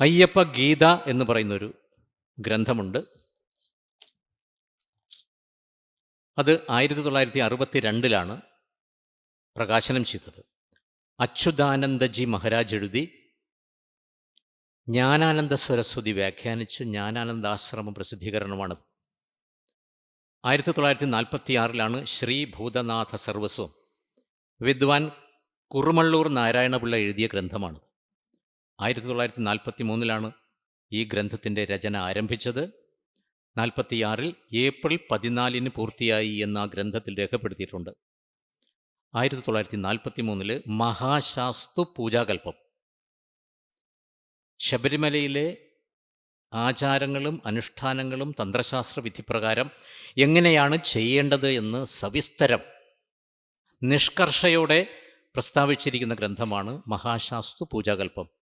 അയ്യപ്പ ഗീത എന്ന് പറയുന്നൊരു ഗ്രന്ഥമുണ്ട്. അത് ആയിരത്തി തൊള്ളായിരത്തി അറുപത്തി രണ്ടിലാണ് പ്രകാശനം ചെയ്തത്. അച്യുതാനന്ദജി മഹാരാജ് എഴുതി ജ്ഞാനാനന്ദ സരസ്വതി വ്യാഖ്യാനിച്ച് ജ്ഞാനാനന്ദാശ്രമം പ്രസിദ്ധീകരണമാണ്. ആയിരത്തി തൊള്ളായിരത്തി നാൽപ്പത്തി ആറിലാണ് ശ്രീ ഭൂതനാഥ സർവസ്വം വിദ്വാൻ കുറുമള്ളൂർ നാരായണപിള്ള എഴുതിയ ഗ്രന്ഥമാണ് ആയിരത്തി തൊള്ളായിരത്തി നാൽപ്പത്തി മൂന്നിലാണ് ഈ ഗ്രന്ഥത്തിന്റെ രചന ആരംഭിച്ചത്. നാൽപ്പത്തിയാറിൽ ഏപ്രിൽ പതിനാലിന് പൂർത്തിയായി എന്ന് ആ ഗ്രന്ഥത്തിൽ രേഖപ്പെടുത്തിയിട്ടുണ്ട്. ആയിരത്തി തൊള്ളായിരത്തി നാൽപ്പത്തി മൂന്നിൽ മഹാശാസ്തു പൂജാകൽപ്പം ശബരിമലയിലെ ആചാരങ്ങളും അനുഷ്ഠാനങ്ങളും തന്ത്രശാസ്ത്ര വിധിപ്രകാരം എങ്ങനെയാണ് ചെയ്യേണ്ടത് എന്ന് സവിസ്തരം നിഷ്കർഷയോടെ പ്രസ്താവിച്ചിരിക്കുന്ന ഗ്രന്ഥമാണ് മഹാശാസ്തു പൂജാകൽപ്പം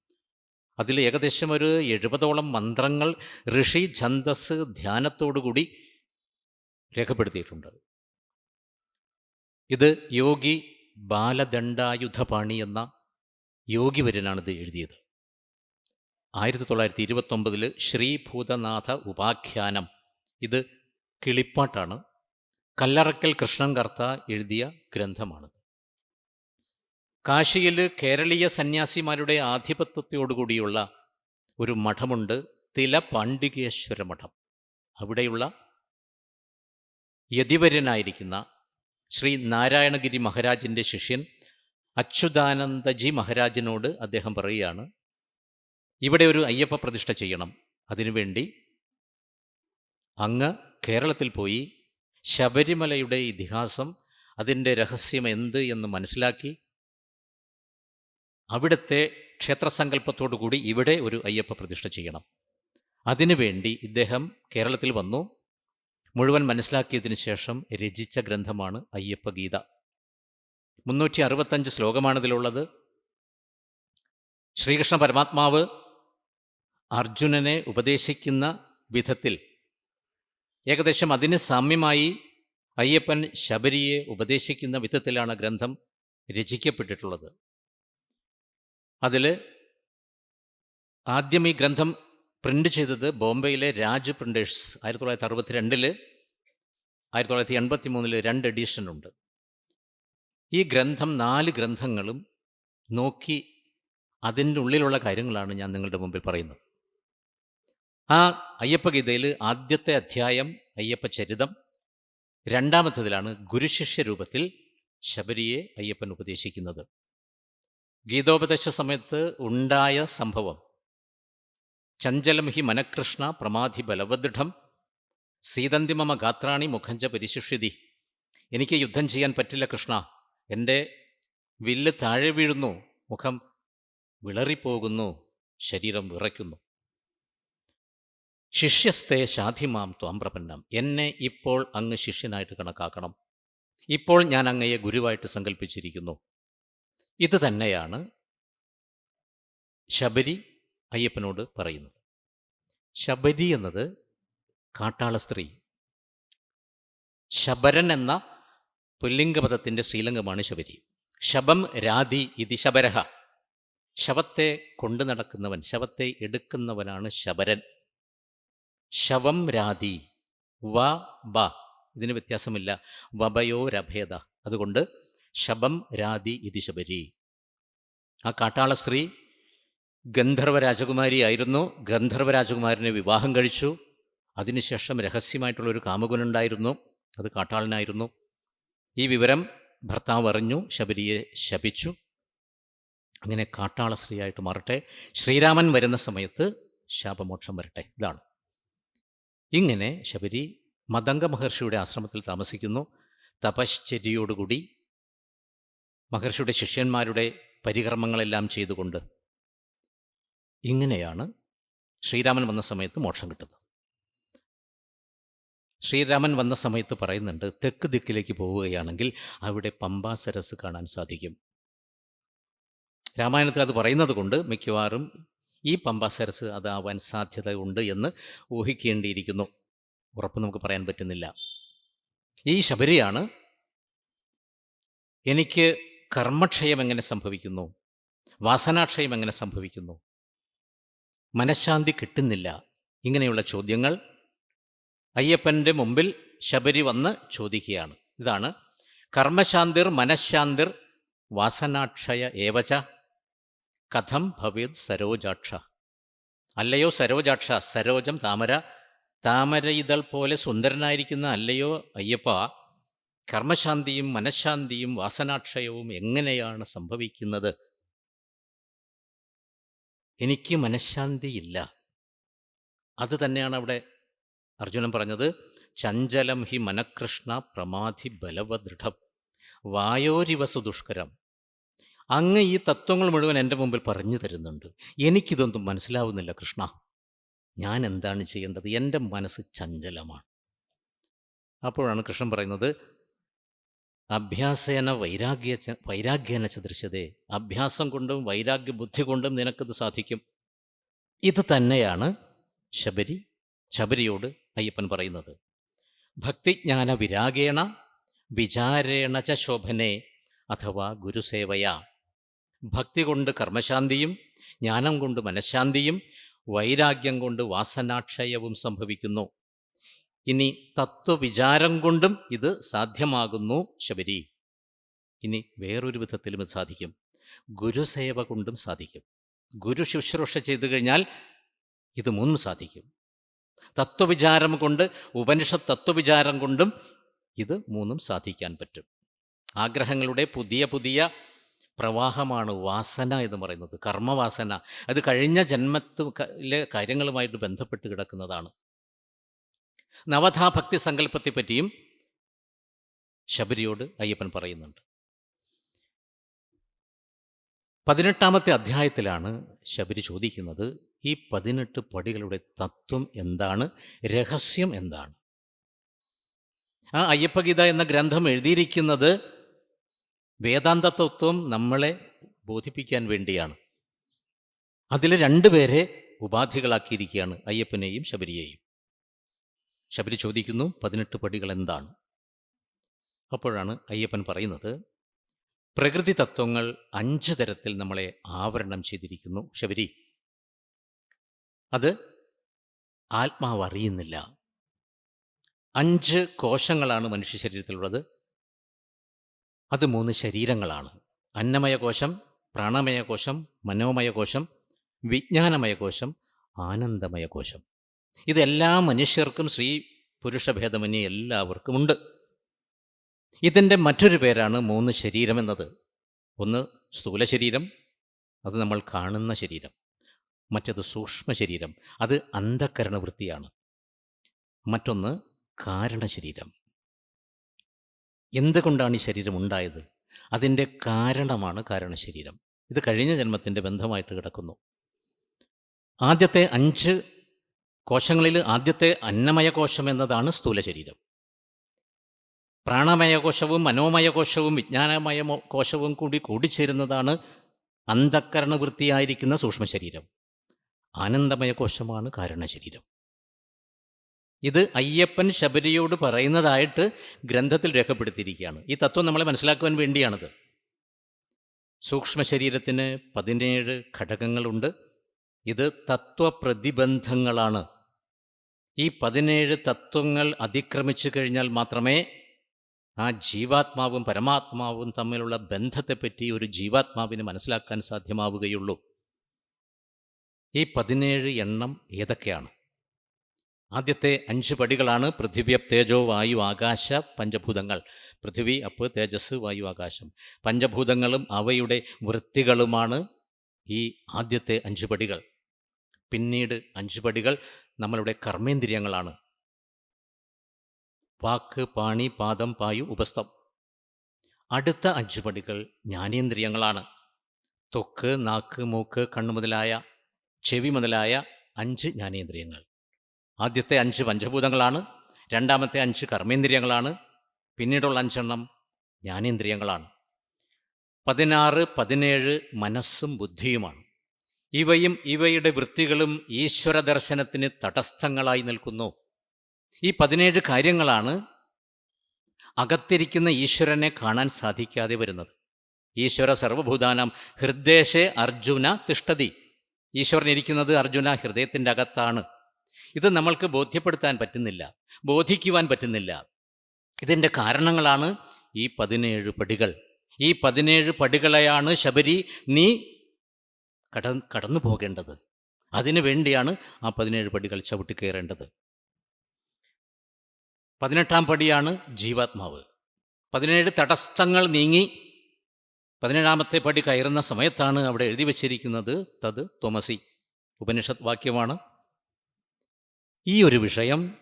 അതിൽ ഏകദേശം ഒരു എഴുപതോളം മന്ത്രങ്ങൾ ഋഷി ഛന്ദസ് ധ്യാനത്തോടുകൂടി രേഖപ്പെടുത്തിയിട്ടുണ്ട്. ഇത് യോഗി ബാലദണ്ഡായുധപാണി എന്ന യോഗിവര്യനാണിത് എഴുതിയത്. ആയിരത്തി തൊള്ളായിരത്തി ഇരുപത്തൊമ്പതിൽ ശ്രീഭൂതനാഥ ഉപാഖ്യാനം. ഇത് കിളിപ്പാട്ടാണ്. കല്ലറക്കൽ കൃഷ്ണൻ കർത്ത എഴുതിയ ഗ്രന്ഥമാണ് കാശിയിൽ കേരളീയ സന്യാസിമാരുടെ ആധിപത്യത്തോടുകൂടിയുള്ള ഒരു മഠമുണ്ട് തില പാണ്ഡികേശ്വര മഠം. അവിടെയുള്ള യതിവര്യനായിരിക്കുന്ന ശ്രീ നാരായണഗിരി മഹാരാജിന്റെ ശിഷ്യൻ അച്യുതാനന്ദജി മഹാരാജിനോട് അദ്ദേഹം പറയുകയാണ് ഇവിടെ ഒരു അയ്യപ്പ പ്രതിഷ്ഠ ചെയ്യണം. അതിനുവേണ്ടി അങ്ങ് കേരളത്തിൽ പോയി ശബരിമലയുടെ ഇതിഹാസം അതിന്റെ രഹസ്യം എന്ത് എന്ന് മനസ്സിലാക്കി അവിടുത്തെ ക്ഷേത്രസങ്കല്പത്തോടുകൂടി ഇവിടെ ഒരു അയ്യപ്പ പ്രതിഷ്ഠ ചെയ്യണം. അതിനുവേണ്ടി ഇദ്ദേഹം കേരളത്തിൽ വന്നു. മുഴുവൻ മനസ്സിലാക്കിയതിന് ശേഷം രചിച്ച ഗ്രന്ഥമാണ് അയ്യപ്പ ഗീത മുന്നൂറ്റി അറുപത്തഞ്ച് ശ്ലോകമാണ് ഇതിലുള്ളത് ശ്രീകൃഷ്ണ പരമാത്മാവ് അർജുനനെ ഉപദേശിക്കുന്ന വിധത്തിൽ ഏകദേശം അതിന് സാമ്യമായി അയ്യപ്പൻ ശബരിയെ ഉപദേശിക്കുന്ന വിധത്തിലാണ് ഗ്രന്ഥം രചിക്കപ്പെട്ടിട്ടുള്ളത്. അതിൽ ആദ്യം ഈ ഗ്രന്ഥം പ്രിന്റ് ചെയ്തത് ബോംബെയിലെ രാജ് പ്രിന്റേഴ്സ് ആയിരത്തി തൊള്ളായിരത്തി അറുപത്തി രണ്ടിൽ ആയിരത്തി തൊള്ളായിരത്തി എൺപത്തി മൂന്നിൽ രണ്ട് എഡിഷൻ ഉണ്ട് ഈ ഗ്രന്ഥം നാല് ഗ്രന്ഥങ്ങളും നോക്കി അതിന്റെ ഉള്ളിലുള്ള കാര്യങ്ങളാണ് ഞാൻ നിങ്ങളുടെ മുമ്പിൽ പറയുന്നത്. ആ അയ്യപ്പഗീതയിൽ ആദ്യത്തെ അധ്യായം അയ്യപ്പ ചരിതം രണ്ടാമത്തതിലാണ് ഗുരുശിഷ്യ രൂപത്തിൽ ശബരിയെ അയ്യപ്പൻ ഉപദേശിക്കുന്നത്. ഗീതോപദേശ സമയത്ത് ഉണ്ടായ സംഭവം. ചഞ്ചലം ഹി മനകൃഷ്ണ പ്രമാധി ബലവദൃഢം സീതന്തിമമ ഗാത്രാണി മുഖഞ്ച പരിശിഷ്യതി എനിക്ക് യുദ്ധം ചെയ്യാൻ പറ്റില്ല കൃഷ്ണ. എന്റെ വില്ല് താഴെ വീഴുന്നു. മുഖം വിളറിപ്പോകുന്നു. ശരീരം വിറയ്ക്കുന്നു. ശിഷ്യസ്ഥേ ശാധിമാം ത്വാം പ്രപന്നം. എന്നെ ഇപ്പോൾ അങ്ങ് ശിഷ്യനായിട്ട് കണക്കാക്കണം. ഇപ്പോൾ ഞാൻ അങ്ങയെ ഗുരുവായിട്ട് സങ്കല്പിച്ചിരിക്കുന്നു ഇത് തന്നെയാണ് ശബരി അയ്യപ്പനോട് പറയുന്നത്. ശബരി എന്നത് കാട്ടാള സ്ത്രീ ശബരൻ എന്ന പുല്ലിംഗപദത്തിന്റെ ശ്രീലംഗമാണ് ശബരി. ശബം രാധി ഇതി ശബരഹ. ശവത്തെ കൊണ്ടു നടക്കുന്നവൻ ശവത്തെ എടുക്കുന്നവനാണ് ശബരൻ. ശവം രാധി വ ബ. ഇതിന് വ്യത്യാസമില്ല. വബയോ രഭേദ അതുകൊണ്ട് ശബം രാതി ഇതി ശബരി. ആ കാട്ടാള സ്ത്രീ ഗന്ധർവ രാജകുമാരിയായിരുന്നു ഗന്ധർവ രാജകുമാരനെ വിവാഹം കഴിച്ചു. അതിനുശേഷം രഹസ്യമായിട്ടുള്ളൊരു കാമുകനുണ്ടായിരുന്നു. അത് കാട്ടാളനായിരുന്നു. ഈ വിവരം ഭർത്താവ് അറിഞ്ഞു ശബരിയെ ശപിച്ചു. അങ്ങനെ കാട്ടാള സ്ത്രീയായിട്ട് മാറട്ടെ. ശ്രീരാമൻ വരുന്ന സമയത്ത് ശാപമോക്ഷം വരട്ടെ. ഇതാണ്. ഇങ്ങനെ ശബരി മദംഗ മഹർഷിയുടെ ആശ്രമത്തിൽ താമസിക്കുന്നു. തപശ്ചര്യയോടുകൂടി മഹർഷിയുടെ ശിഷ്യന്മാരുടെ പരികർമ്മങ്ങളെല്ലാം ചെയ്തുകൊണ്ട് ഇങ്ങനെയാണ് ശ്രീരാമൻ വന്ന സമയത്ത് മോക്ഷം കിട്ടുന്നത്. ശ്രീരാമൻ വന്ന സമയത്ത് പറയുന്നുണ്ട് തെക്ക് ദിക്കിലേക്ക് പോവുകയാണെങ്കിൽ അവിടെ പമ്പാസരസ് കാണാൻ സാധിക്കും. രാമായണത്തിൽ അത് പറയുന്നത് കൊണ്ട് മിക്കവാറും ഈ പമ്പാസരസ് അതാവാൻ സാധ്യത ഉണ്ട് എന്ന് ഊഹിക്കേണ്ടിയിരിക്കുന്നു. ഉറപ്പ് നമുക്ക് പറയാൻ പറ്റുന്നില്ല. ഈ ശബരിയാണ് എനിക്ക് കർമ്മക്ഷയം എങ്ങനെ സംഭവിക്കുന്നു? വാസനാക്ഷയം എങ്ങനെ സംഭവിക്കുന്നു? മനഃശാന്തി കിട്ടുന്നില്ല. ഇങ്ങനെയുള്ള ചോദ്യങ്ങൾ അയ്യപ്പന്റെ മുമ്പിൽ ശബരി വന്ന് ചോദിക്കുകയാണ്. ഇതാണ് കർമ്മശാന്തിർ മനഃശാന്തിർ വാസനാക്ഷയ ഏവച കഥം ഭവേത് സരോജാക്ഷ. അല്ലയോ സരോജാക്ഷ സരോജം താമര. താമര ഇതൾ പോലെ സുന്ദരനായിരിക്കുന്ന അല്ലയോ അയ്യപ്പ കർമ്മശാന്തിയും മനഃശാന്തിയും വാസനാക്ഷയവും എങ്ങനെയാണ് സംഭവിക്കുന്നത്? എനിക്ക് മനഃശാന്തിയില്ല അത് തന്നെയാണ് അവിടെ അർജുനൻ പറഞ്ഞത്. ചഞ്ചലം ഹി മനകൃഷ്ണ പ്രമാധി ബലവദൃഢം. വായോരിവസു ദുഷ്കരം. അങ്ങ് ഈ തത്വങ്ങൾ മുഴുവൻ എന്റെ മുമ്പിൽ പറഞ്ഞു തരുന്നുണ്ട്. എനിക്കിതൊന്നും മനസ്സിലാവുന്നില്ല കൃഷ്ണ. ഞാൻ എന്താണ് ചെയ്യേണ്ടത്? എന്റെ മനസ്സ് ചഞ്ചലമാണ്. അപ്പോഴാണ് കൃഷ്ണൻ പറയുന്നത് അഭ്യാസേന വൈരാഗ്യ വൈരാഗ്യേന ചദൃശ്യതേ അഭ്യാസം കൊണ്ടും വൈരാഗ്യ ബുദ്ധി കൊണ്ടും നിനക്കത് സാധിക്കും. ഇത് തന്നെയാണ് ശബരി ശബരിയോട് അയ്യപ്പൻ പറയുന്നത്. ഭക്തിജ്ഞാന വിരാഗേണ വിചാരേണ ച ശോഭനെ അഥവാ ഗുരുസേവയ. ഭക്തി കൊണ്ട് കർമ്മശാന്തിയും ജ്ഞാനം കൊണ്ട് മനഃശാന്തിയും വൈരാഗ്യം കൊണ്ട് വാസനാക്ഷയവും സംഭവിക്കുന്നു. ഇനി തത്വവിചാരം കൊണ്ടും ഇത് സാധ്യമാകുന്നു ശബരി. ഇനി വേറൊരു വിധത്തിലും ഇത് സാധിക്കും. ഗുരുസേവ കൊണ്ടും സാധിക്കും. ഗുരു ശുശ്രൂഷ ചെയ്തു കഴിഞ്ഞാൽ ഇത് മൂന്നും സാധിക്കും. തത്വവിചാരം കൊണ്ട് ഉപനിഷത്ത് തത്വവിചാരം കൊണ്ടും ഇത് മൂന്നും സാധിക്കാൻ പറ്റും. ആഗ്രഹങ്ങളുടെ പുതിയ പുതിയ പ്രവാഹമാണ് വാസന എന്ന് പറയുന്നത് കർമ്മവാസന. അത് കഴിഞ്ഞ ജന്മത്തിലെ കാര്യങ്ങളുമായിട്ട് ബന്ധപ്പെട്ട് കിടക്കുന്നതാണ്. നവധാ ഭക്തി സങ്കല്പത്തെ പറ്റിയും ശബരിയോട് അയ്യപ്പൻ പറയുന്നുണ്ട്. പതിനെട്ടാമത്തെ അധ്യായത്തിലാണ് ശബരി ചോദിക്കുന്നത് ഈ പതിനെട്ട് പടികളുടെ തത്വം എന്താണ് രഹസ്യം എന്താണ്? ആ അയ്യപ്പഗീത എന്ന ഗ്രന്ഥം എഴുതിയിരിക്കുന്നത് വേദാന്ത തത്വം നമ്മളെ ബോധിപ്പിക്കാൻ വേണ്ടിയാണ്. അതിൽ രണ്ടുപേരെ ഉപാധികളാക്കിയിരിക്കുകയാണ് അയ്യപ്പനെയും ശബരിയെയും. ശബരി ചോദിക്കുന്നു പതിനെട്ട് പടികൾ എന്താണ്? അപ്പോഴാണ് അയ്യപ്പൻ പറയുന്നത് പ്രകൃതി തത്വങ്ങൾ അഞ്ച് തരത്തിൽ നമ്മളെ ആവരണം ചെയ്തിരിക്കുന്നു ശബരി. അത് ആത്മാവ് അറിയുന്നില്ല. അഞ്ച് കോശങ്ങളാണ് മനുഷ്യ ശരീരത്തിലുള്ളത്. അത് മൂന്ന് ശരീരങ്ങളാണ്. അന്നമയ കോശം പ്രാണമയ കോശം മനോമയ കോശം വിജ്ഞാനമയ കോശം ആനന്ദമയ കോശം. ഇതെല്ലാ മനുഷ്യർക്കും സ്ത്രീ എല്ലാവർക്കും ഉണ്ട് ഇതിന്റെ മറ്റൊരു പേരാണ് മൂന്ന് ശരീരം എന്നത്. ഒന്ന് സ്ഥൂല ശരീരം അത് നമ്മൾ കാണുന്ന ശരീരം. മറ്റത് സൂക്ഷ്മ ശരീരം അത് അന്ധക്കരണവൃത്തിയാണ് മറ്റൊന്ന് കാരണശരീരം എന്തുകൊണ്ടാണ് ഈ ശരീരം ഉണ്ടായത്? അതിന്റെ കാരണമാണ് കാരണശരീരം ഇത് കഴിഞ്ഞ ജന്മത്തിന്റെ ബന്ധമായിട്ട് കിടക്കുന്നു. ആദ്യത്തെ അഞ്ച് കോശങ്ങളിൽ ആദ്യത്തെ അന്നമയ കോശം എന്നതാണ് സ്ഥൂല ശരീരം പ്രാണമയ കോശവും മനോമയ കോശവും വിജ്ഞാനമയ കോശവും കൂടി കൂടിച്ചേരുന്നതാണ് അന്ധക്കരണ വൃത്തിയായിരിക്കുന്ന സൂക്ഷ്മ ശരീരം ആനന്ദമയ കോശമാണ് കാരണശരീരം. ഇത് അയ്യപ്പൻ ശബരിയോട് പറയുന്നതായിട്ട് ഗ്രന്ഥത്തിൽ രേഖപ്പെടുത്തിയിരിക്കുകയാണ്. ഈ തത്വം നമ്മളെ മനസ്സിലാക്കുവാൻ വേണ്ടിയാണത്. സൂക്ഷ്മശരീരത്തിന് പതിനേഴ് ഘടകങ്ങളുണ്ട്. ഇത് തത്വപ്രതിബന്ധങ്ങളാണ്. ഈ പതിനേഴ് തത്വങ്ങൾ അതിക്രമിച്ചു കഴിഞ്ഞാൽ മാത്രമേ ആ ജീവാത്മാവും പരമാത്മാവും തമ്മിലുള്ള ബന്ധത്തെപ്പറ്റി ഒരു ജീവാത്മാവിന് മനസ്സിലാക്കാൻ സാധ്യമാവുകയുള്ളൂ. ഈ പതിനേഴ് എണ്ണം ഏതൊക്കെയാണ്? ആദ്യത്തെ അഞ്ച് പടികളാണ് പൃഥിവ്യ തേജോ വായു ആകാശ പഞ്ചഭൂതങ്ങൾ. പൃഥിവി അപ്പ് തേജസ് വായു ആകാശം. പഞ്ചഭൂതങ്ങളും അവയുടെ വൃത്തികളുമാണ് ഈ ആദ്യത്തെ അഞ്ച് പടികൾ. പിന്നീട് അഞ്ച് പടികൾ നമ്മളുടെ കർമ്മേന്ദ്രിയങ്ങളാണ്. വാക്ക് പാണി പാദം പായു ഉപസ്ഥം. അടുത്ത അഞ്ച് പടികൾ ജ്ഞാനേന്ദ്രിയങ്ങളാണ്. തൊക്ക് നാക്ക് മൂക്ക് കണ്ണു മുതലായ ചെവി മുതലായ അഞ്ച് ജ്ഞാനേന്ദ്രിയങ്ങൾ. ആദ്യത്തെ അഞ്ച് പഞ്ചഭൂതങ്ങളാണ്. രണ്ടാമത്തെ അഞ്ച് കർമ്മേന്ദ്രിയങ്ങളാണ്. പിന്നീടുള്ള അഞ്ചെണ്ണം ജ്ഞാനേന്ദ്രിയങ്ങളാണ്. പതിനാറ് പതിനേഴ് മനസ്സും ബുദ്ധിയുമാണ്. ഇവയും ഇവയുടെ വൃത്തികളും ഈശ്വര ദർശനത്തിന് തടസ്ഥങ്ങളായി നിൽക്കുന്നു. ഈ പതിനേഴ് കാര്യങ്ങളാണ് അകത്തിരിക്കുന്ന ഈശ്വരനെ കാണാൻ സാധിക്കാതെ വരുന്നത്. ഈശ്വര സർവഭൂതാനം ഹൃദ്ദേശേ അർജുന തിഷ്ടതി. ഈശ്വരൻ ഇരിക്കുന്നത് അർജുന ഹൃദയത്തിന്റെ അകത്താണ്. ഇത് നമ്മൾക്ക് ബോധ്യപ്പെടുത്താൻ പറ്റുന്നില്ല ബോധിക്കുവാൻ പറ്റുന്നില്ല. ഇതിന്റെ കാരണങ്ങളാണ് ഈ പതിനേഴ് പടികൾ. ഈ പതിനേഴ് പടികളെയാണ് ശബരി നീ കട കടന്നു പോകേണ്ടത്. അതിനു വേണ്ടിയാണ് ആ പതിനേഴ് പടികൾ ചവിട്ടിക്കയറേണ്ടത് പതിനെട്ടാം പടിയാണ് ജീവാത്മാവ്. പതിനേഴ് തടസ്സങ്ങൾ നീങ്ങി പതിനേഴാമത്തെ പടി കയറുന്ന സമയത്താണ് അവിടെ എഴുതി വച്ചിരിക്കുന്നത് തത് തോമസി ഉപനിഷത് വാക്യമാണ്. ഈ ഒരു വിഷയം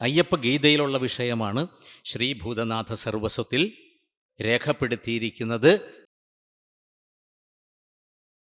അയ്യപ്പ ഗീതയിലുള്ള വിഷയമാണ്. ശ്രീഭൂതനാഥ സർവസ്വത്തിൽ രേഖപ്പെടുത്തിയിരിക്കുന്നത്